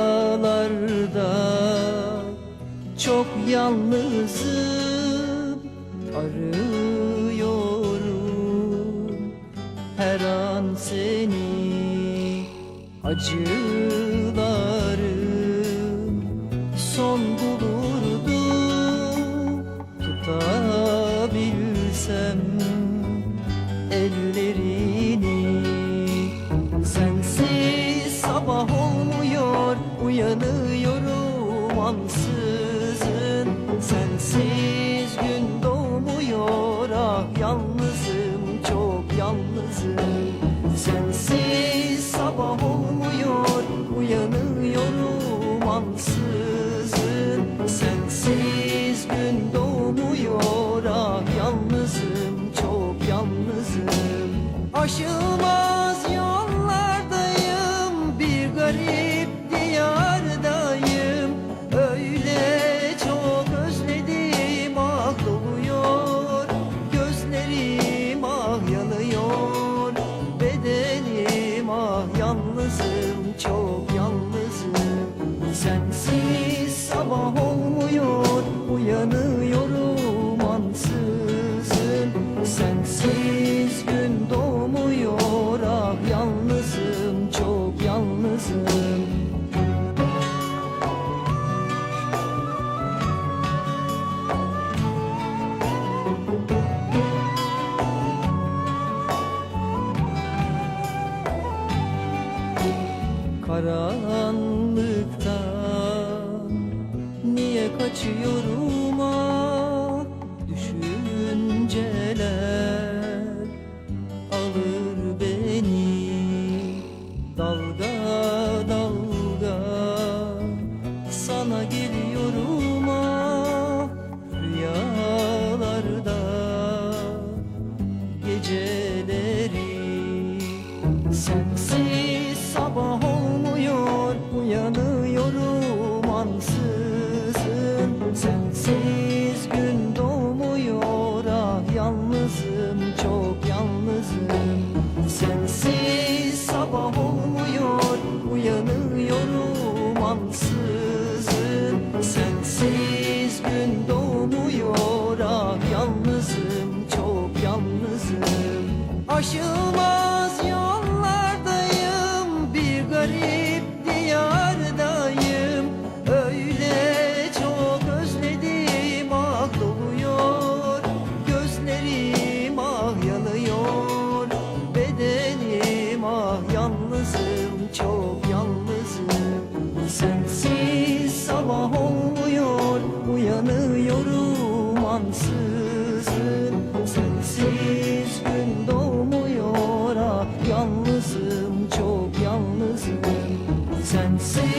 Buralarda çok yalnızım arıyorum her an seni acı yanıyorum ansız çok yalnızım. Sensiz karanlıktan. Niye kaçıyorum ansızın Sensiz gün doğmuyor. Ah yalnızım çok yalnızım. Sensiz sabah olmuyor. Uyanıyorum ansızın. Sensiz gün doğmuyor. Ah yalnızım çok yalnızım. Aşığım ansızın Sensiz gün doğmuyor. Ah Yalnızım çok yalnızım. Sensiz